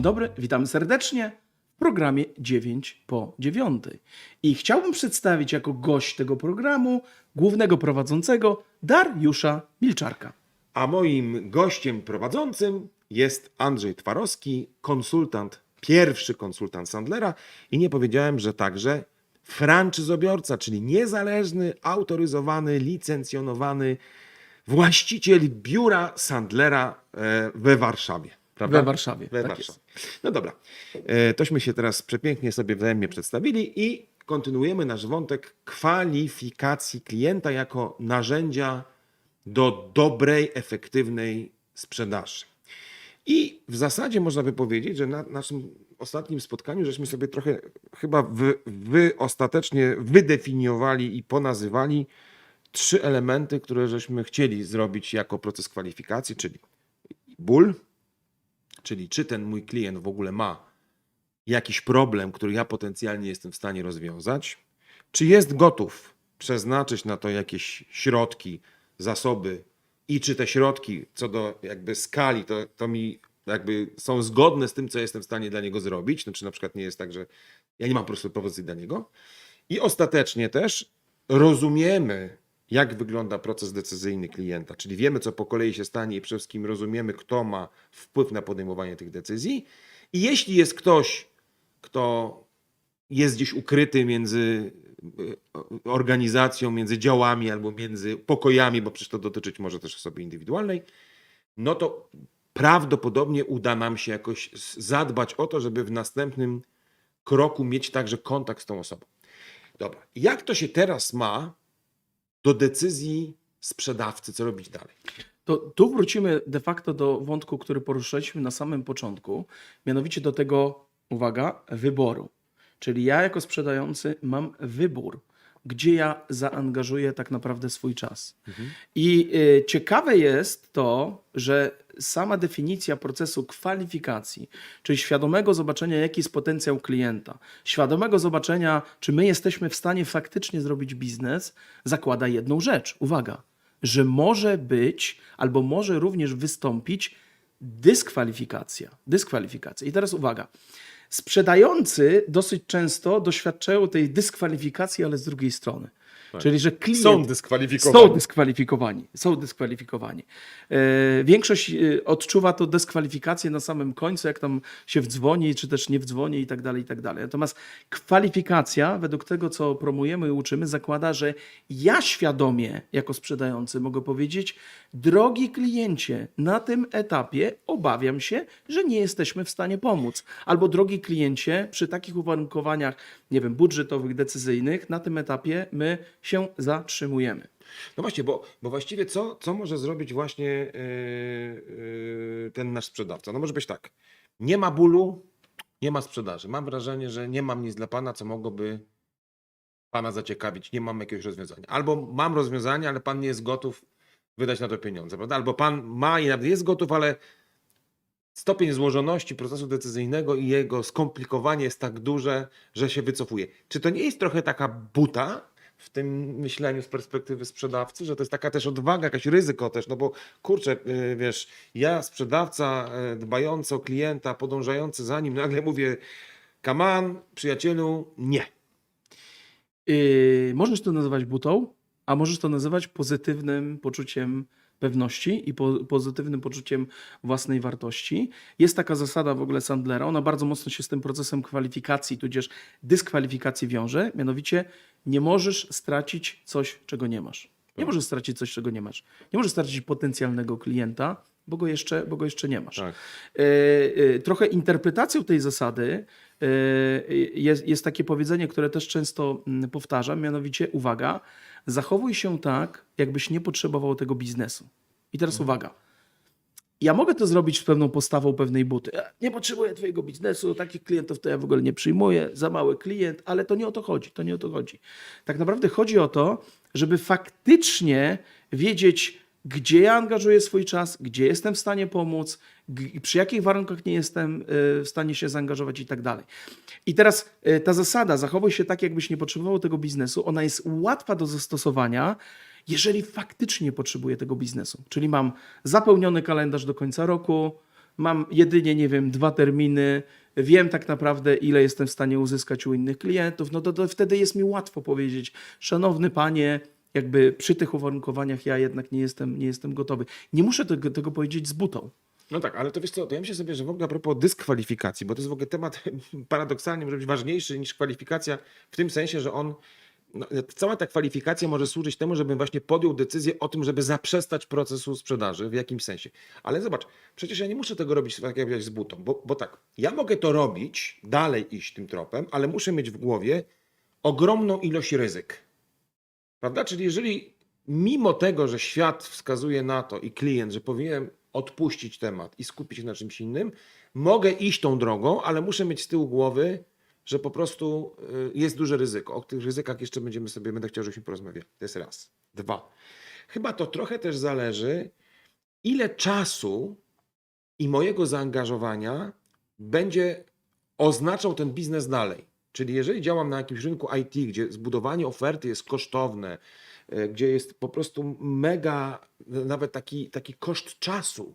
Dzień dobry, witamy serdecznie w programie 9 po 9. I chciałbym przedstawić jako gość tego programu głównego prowadzącego Dariusza Milczarka. A moim gościem prowadzącym jest Andrzej Twarowski, konsultant, pierwszy konsultant Sandlera i nie powiedziałem, że także franczyzobiorca, czyli niezależny, autoryzowany, licencjonowany właściciel biura Sandlera e, we Warszawie. Prawda? We Warszawie, We tak Warszawie. No dobra, e, tośmy się teraz przepięknie sobie wzajemnie przedstawili i kontynuujemy nasz wątek kwalifikacji klienta jako narzędzia do dobrej, efektywnej sprzedaży. I w zasadzie można by powiedzieć, że na naszym ostatnim spotkaniu żeśmy sobie trochę chyba wy, wy ostatecznie wydefiniowali i ponazywali trzy elementy, które żeśmy chcieli zrobić jako proces kwalifikacji, czyli ból, czyli czy ten mój klient w ogóle ma jakiś problem, który ja potencjalnie jestem w stanie rozwiązać, czy jest gotów przeznaczyć na to jakieś środki, zasoby? I czy te środki co do jakby skali, to, to mi jakby są zgodne z tym, co jestem w stanie dla niego zrobić, no, czy na przykład nie jest tak, że ja nie mam po prostu propozycji dla niego. I ostatecznie też rozumiemy, jak wygląda proces decyzyjny klienta, czyli wiemy, co po kolei się stanie i przede wszystkim rozumiemy, kto ma wpływ na podejmowanie tych decyzji. I jeśli jest ktoś, kto jest gdzieś ukryty między y, organizacją, między działami albo między pokojami, bo przecież to dotyczyć może też osoby indywidualnej, no to prawdopodobnie uda nam się jakoś zadbać o to, żeby w następnym kroku mieć także kontakt z tą osobą. Dobra, jak to się teraz ma do decyzji sprzedawcy, co robić dalej? To tu wrócimy de facto do wątku, który poruszyliśmy na samym początku, mianowicie do tego, uwaga, wyboru. Czyli ja jako sprzedający mam wybór, gdzie ja zaangażuję tak naprawdę swój czas. I y, ciekawe jest to, że sama definicja procesu kwalifikacji, czyli świadomego zobaczenia, jaki jest potencjał klienta, świadomego zobaczenia, czy my jesteśmy w stanie faktycznie zrobić biznes, zakłada jedną rzecz. Uwaga, że może być albo może również wystąpić dyskwalifikacja. Dyskwalifikacja. I teraz uwaga. Sprzedający dosyć często doświadczają tej dyskwalifikacji, ale z drugiej strony. Czyli, że klient... Są dyskwalifikowani. Są dyskwalifikowani. Są dyskwalifikowani. E, większość e, odczuwa to dyskwalifikację na samym końcu, jak tam się wdzwoni, czy też nie wdzwoni i tak dalej, i tak dalej. Natomiast kwalifikacja, według tego, co promujemy i uczymy, zakłada, że ja świadomie, jako sprzedający, mogę powiedzieć, drogi kliencie, na tym etapie obawiam się, że nie jesteśmy w stanie pomóc. Albo drogi kliencie, przy takich uwarunkowaniach, nie wiem, budżetowych, decyzyjnych, na tym etapie my się zatrzymujemy. No właśnie, bo, bo właściwie co, co może zrobić właśnie yy, yy, ten nasz sprzedawca? No może być tak, nie ma bólu, nie ma sprzedaży. Mam wrażenie, że nie mam nic dla Pana, co mogłoby Pana zaciekawić. Nie mam jakiegoś rozwiązania. Albo mam rozwiązanie, ale Pan nie jest gotów wydać na to pieniądze, prawda? Albo Pan ma i nawet jest gotów, ale stopień złożoności procesu decyzyjnego i jego skomplikowanie jest tak duże, że się wycofuje. Czy to nie jest trochę taka buta w tym myśleniu z perspektywy sprzedawcy, że to jest taka też odwaga, jakaś ryzyko też, no bo kurczę, yy, wiesz, ja sprzedawca yy, dbający o klienta, podążający za nim, nagle mówię, kaman, przyjacielu, nie. Yy, możesz to nazywać butą, a możesz to nazywać pozytywnym poczuciem pewności i po, pozytywnym poczuciem własnej wartości. Jest taka zasada w ogóle Sandlera, ona bardzo mocno się z tym procesem kwalifikacji, tudzież dyskwalifikacji wiąże, mianowicie nie możesz stracić coś, czego nie masz. Nie możesz stracić coś, czego nie masz. Nie możesz stracić potencjalnego klienta, bo go jeszcze, bo go jeszcze nie masz. Tak. E, e, Trochę interpretacją tej zasady jest, jest takie powiedzenie, które też często mm, powtarzam, mianowicie uwaga, zachowuj się tak, jakbyś nie potrzebował tego biznesu. I teraz uwaga. Ja mogę to zrobić z pewną postawą pewnej buty. Nie potrzebuję twojego biznesu, takich klientów to ja w ogóle nie przyjmuję, za mały klient, ale to nie o to chodzi, to nie o to chodzi. Tak naprawdę chodzi o to, żeby faktycznie wiedzieć, gdzie ja angażuję swój czas, gdzie jestem w stanie pomóc, przy jakich warunkach nie jestem y, w stanie się zaangażować i tak dalej. I teraz y, ta zasada, zachowuj się tak, jakbyś nie potrzebował tego biznesu, ona jest łatwa do zastosowania, jeżeli faktycznie potrzebuję tego biznesu. Czyli mam zapełniony kalendarz do końca roku, mam jedynie, nie wiem, dwa terminy, wiem tak naprawdę, ile jestem w stanie uzyskać u innych klientów, no to, to wtedy jest mi łatwo powiedzieć, szanowny panie, jakby przy tych uwarunkowaniach ja jednak nie jestem, nie jestem gotowy. Nie muszę tego, tego powiedzieć z butą. No tak, ale to wiesz co, to ja myślę sobie, że w ogóle a propos dyskwalifikacji, bo to jest w ogóle temat paradoksalnie może być ważniejszy niż kwalifikacja w tym sensie, że on, no, cała ta kwalifikacja może służyć temu, żebym właśnie podjął decyzję o tym, żeby zaprzestać procesu sprzedaży w jakimś sensie. Ale zobacz, przecież ja nie muszę tego robić tak jak z butą, bo, bo tak, ja mogę to robić, dalej iść tym tropem, ale muszę mieć w głowie ogromną ilość ryzyk. Prawda? Czyli jeżeli mimo tego, że świat wskazuje na to i klient, że powinienem odpuścić temat i skupić się na czymś innym, mogę iść tą drogą, ale muszę mieć z tyłu głowy, że po prostu y, jest duże ryzyko. O tych ryzykach jeszcze będziemy sobie, będę chciał, żebyśmy porozmawiali. To jest raz. Dwa. Chyba to trochę też zależy, ile czasu i mojego zaangażowania będzie oznaczał ten biznes dalej. Czyli jeżeli działam na jakimś rynku IT, gdzie zbudowanie oferty jest kosztowne, e, gdzie jest po prostu mega, nawet taki, taki koszt czasu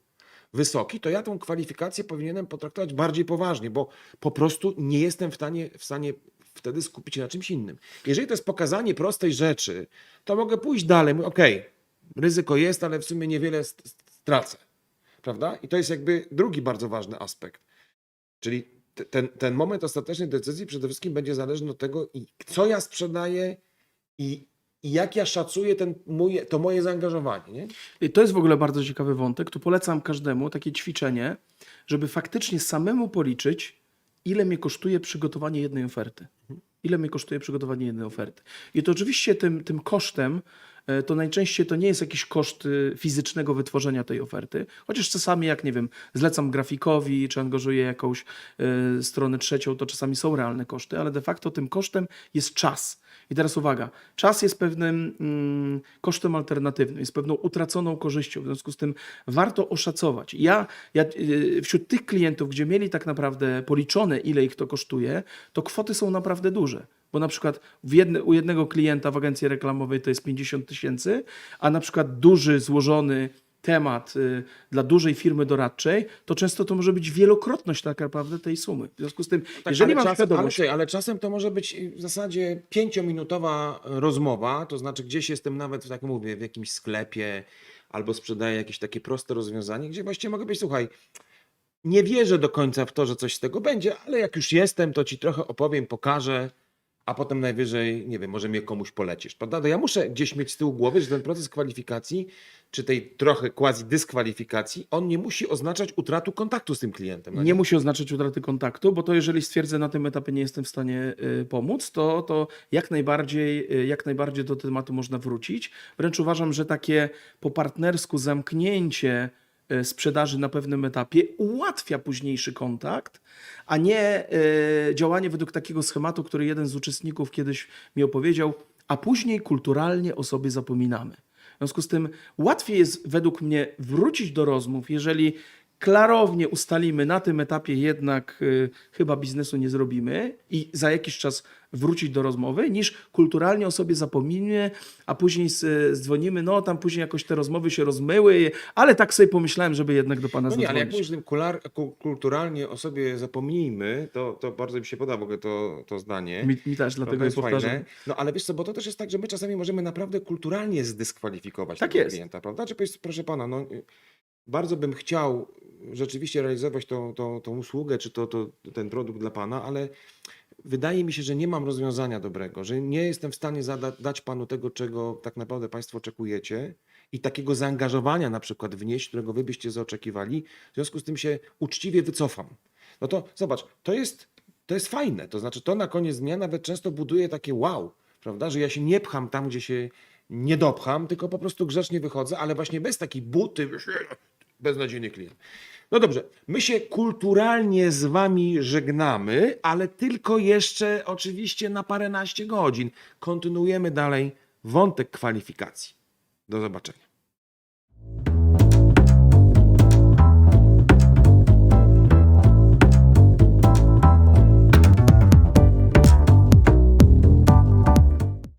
wysoki, to ja tą kwalifikację powinienem potraktować bardziej poważnie, bo po prostu nie jestem w stanie, w stanie wtedy skupić się na czymś innym. Jeżeli to jest pokazanie prostej rzeczy, to mogę pójść dalej. Mówię, Okej, ryzyko jest, ale w sumie niewiele st- st- stracę. Prawda? I to jest jakby drugi bardzo ważny aspekt. Czyli ten, ten moment ostatecznej decyzji przede wszystkim będzie zależny od tego, co ja sprzedaję i, i jak ja szacuję ten mój, to moje zaangażowanie. Nie? I to jest w ogóle bardzo ciekawy wątek. Tu polecam każdemu takie ćwiczenie, żeby faktycznie samemu policzyć, ile mnie kosztuje przygotowanie jednej oferty. Ile mnie kosztuje przygotowanie jednej oferty. I to oczywiście tym, tym kosztem, to najczęściej to nie jest jakiś koszt y, fizycznego wytworzenia tej oferty, chociaż czasami jak, nie wiem, zlecam grafikowi, czy angażuję jakąś e, stronę trzecią, to czasami są realne koszty, ale de facto tym kosztem jest czas. I teraz uwaga, czas jest pewnym mm, kosztem alternatywnym, jest pewną utraconą korzyścią, w związku z tym warto oszacować. Ja, ja wśród tych klientów, gdzie mieli tak naprawdę policzone, ile ich to kosztuje, to kwoty są naprawdę duże. Bo na przykład jedne, u jednego klienta w agencji reklamowej to jest 50 tysięcy, a na przykład duży, złożony temat y, dla dużej firmy doradczej, to często to może być wielokrotność tak naprawdę tej sumy. W związku z tym, jeżeli ale mam czas, świadomość... Ale, ale czasem to może być w zasadzie pięciominutowa rozmowa, to znaczy gdzieś jestem nawet, tak mówię, w jakimś sklepie albo sprzedaję jakieś takie proste rozwiązanie, gdzie właściwie mogę być, słuchaj, nie wierzę do końca w to, że coś z tego będzie, ale jak już jestem, to ci trochę opowiem, pokażę, a potem najwyżej, nie wiem, może mnie komuś polecisz, prawda? To ja muszę gdzieś mieć z tyłu głowy, że ten proces kwalifikacji, czy tej trochę quasi dyskwalifikacji, on nie musi oznaczać utratu kontaktu z tym klientem. no Nie musi oznaczać utraty kontaktu, bo to jeżeli stwierdzę na tym etapie nie jestem w stanie y, pomóc, to, to jak, najbardziej, y, jak najbardziej do tematu można wrócić. Wręcz uważam, że takie po partnersku zamknięcie sprzedaży na pewnym etapie ułatwia późniejszy kontakt, a nie y, działanie według takiego schematu, który jeden z uczestników kiedyś mi opowiedział, a później kulturalnie o sobie zapominamy. W związku z tym łatwiej jest według mnie wrócić do rozmów, jeżeli klarownie ustalimy na tym etapie jednak y, chyba biznesu nie zrobimy i za jakiś czas wrócić do rozmowy, niż kulturalnie o sobie zapomnimy, a później z, dzwonimy, no tam później jakoś te rozmowy się rozmyły, ale tak sobie pomyślałem, żeby jednak do pana No nie, ale jak mówisz kular, ku, kulturalnie o sobie zapomnijmy, to, to bardzo mi się podoba w ogóle to, to zdanie. Mi, mi też, To dlatego je jest powtarzam. fajne. No ale wiesz co, bo to też jest tak, że my czasami możemy naprawdę kulturalnie zdyskwalifikować Tak tego klienta, prawda? Czy powiedz, proszę pana, no y, bardzo bym chciał rzeczywiście realizować tą, tą, tą usługę, czy to, to, ten produkt dla pana, ale wydaje mi się, że nie mam rozwiązania dobrego, że nie jestem w stanie dać panu tego, czego tak naprawdę państwo oczekujecie i takiego zaangażowania na przykład wnieść, którego wy byście zaoczekiwali. W związku z tym się uczciwie wycofam. No to zobacz, to jest, to jest fajne. To znaczy, to na koniec dnia nawet często buduje takie wow, prawda? Że ja się nie pcham tam, gdzie się nie dopcham, tylko po prostu grzecznie wychodzę, ale właśnie bez takiej buty, beznadziejny klient. No dobrze, my się kulturalnie z wami żegnamy, ale tylko jeszcze oczywiście na paręnaście godzin. Kontynuujemy dalej wątek kwalifikacji. Do zobaczenia.